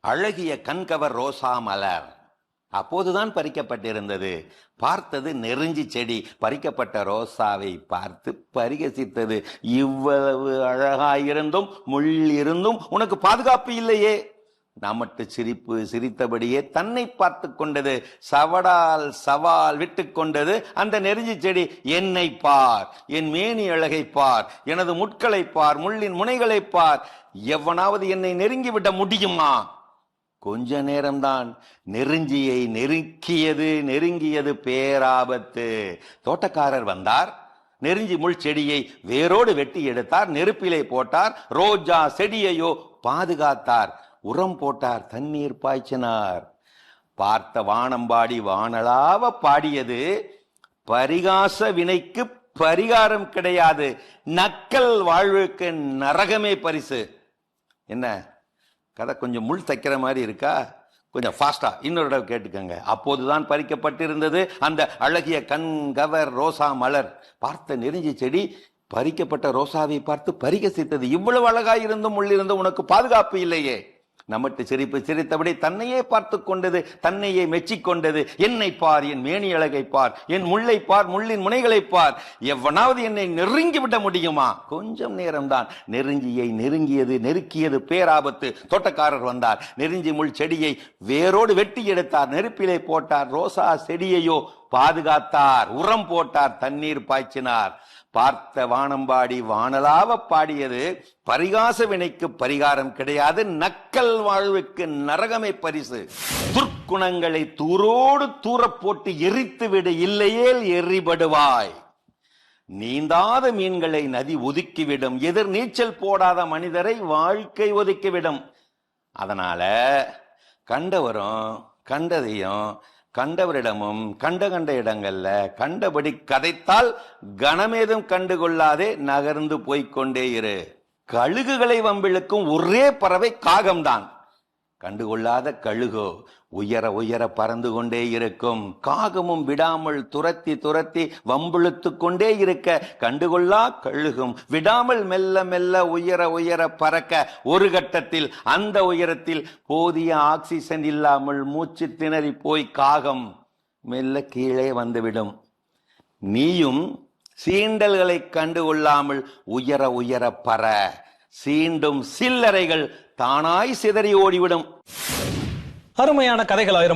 அழகிய கண்கவர் ரோசா மலர். அப்போதுதான் பறிக்கப்பட்டிருந்தது. பார்த்தது நெருஞ்சி செடி. பறிக்கப்பட்ட ரோசாவை பார்த்து பரிகசித்தது. இவ்வளவு அழகாயிருந்தும் முள் இருந்தும் உனக்கு பாதுகாப்பு இல்லையே. நமட்டு சிரிப்பு சிரித்தபடியே தன்னை பார்த்து கொண்டது. சவடால் சவால் விட்டு கொண்டது அந்த நெருஞ்சி செடி. என்னை பார் என் மேனி அழகை பார் எனது முட்களை பார் முள்ளின் முனைகளை பார். எவனாவது என்னை நெருங்கி விட முடியுமா? கொஞ்ச நேரம்தான். நெருஞ்சியை நெருக்கியது நெருங்கியது பேராபத்து. தோட்டக்காரர் வந்தார். நெருஞ்சி முள் செடியை வேரோடு வெட்டி எடுத்தார். நெருப்பிலே போட்டார். ரோஜா செடியையோ பாதுகாத்தார். உரம் போட்டார். தண்ணீர் பாய்ச்சினார். பார்த்த வானம்பாடி வானலாவ பாடியது. பரிகாச வினைக்கு பரிகாரம் கிடையாது. நக்கல் வாழ்வுக்கு நரகமே பரிசு. என்ன? கதை கொஞ்சம் முள் தைக்கிற மாதிரி இருக்கா? கொஞ்சம் ஃபாஸ்டா இன்னொரு தடவை கேட்டுக்கோங்க. அப்போதுதான் பறிக்கப்பட்டிருந்தது அந்த அழகிய கண் கவர் ரோசா மலர். பார்த்த நெருஞ்சி செடி பறிக்கப்பட்ட ரோசாவை பார்த்து பரிகசித்தது. இவ்வளவு அழகாயிருந்தும் உள்ளிருந்தும் உனக்கு பாதுகாப்பு இல்லையே. நமட்டு சிரிப்பு சிரித்தபடி தன்னையே பார்த்து கொண்டது தன்னையே மெச்சிக்கொண்டது என்னை பார் என் மேனி அழகை பார் என் முல்லை பார் முள்ளின் முனைகளை பார். எவனாவது என்னை நெருங்கி விட முடியுமா? கொஞ்சம் நேரம்தான். நெருஞ்சியை நெருங்கியது நெருக்கியது பேராபத்து. தோட்டக்காரர் வந்தார். நெருஞ்சி முள் செடியை வேரோடு வெட்டி எடுத்தார். நெருப்பிலே போட்டார். ரோசா செடியையோ பாதுகாத்தார் உரம் போட்டார் தண்ணீர் பாய்ச்சினார். பார்த்த வானம்பாடி வானலாவ பாடியது பரிகாச வினைக்கு பரிகாரம் கிடையாது நக்கல் வாழ்வுக்கு நரகமே பரிசு. துர்க்குணங்களை தூரோடு தூரப் போட்டு எரித்து விடு இல்லையேல் எரிபடுவாய். நீந்தாத மீன்களை நதி ஒதுக்கிவிடும் எதிர் நீச்சல் போடாத மனிதரை வாழ்க்கை ஒதுக்கிவிடும். அதனால கண்டவரும் கண்டதையும் கண்டவரிடமும் கண்ட கண்ட இடங்கள்ல கண்டபடி கதைத்தால் கணமேதும் கண்டுகொள்ளாதே நகர்ந்து போய்கொண்டே இரு. கழுகுகளை வம்பிழுக்கும் ஒரே பறவை காகம்தான். கண்டுகொள்ளாத கழுகோ உயர உயர பறந்து கொண்டே இருக்கும். காகமும் விடாமல் துரத்தி துரத்தி வம்பிழுத்து கொண்டே இருக்க கண்டுகொள்ளா கழுகும். விடாமல் மெல்ல மெல்ல உயர உயர பறக்க ஒரு கட்டத்தில் அந்த உயரத்தில் போதிய ஆக்சிஜன் இல்லாமல் மூச்சு திணறி போய் காகம் மெல்ல கீழே வந்துவிடும். நீயும் சீண்டல்களை கண்டுகொள்ளாமல் உயர உயர பற. சீண்டும் சில்லறைகள் தானாய் சிதறி ஓடிவிடும். அருமையான கதைகள் ஆயிரம்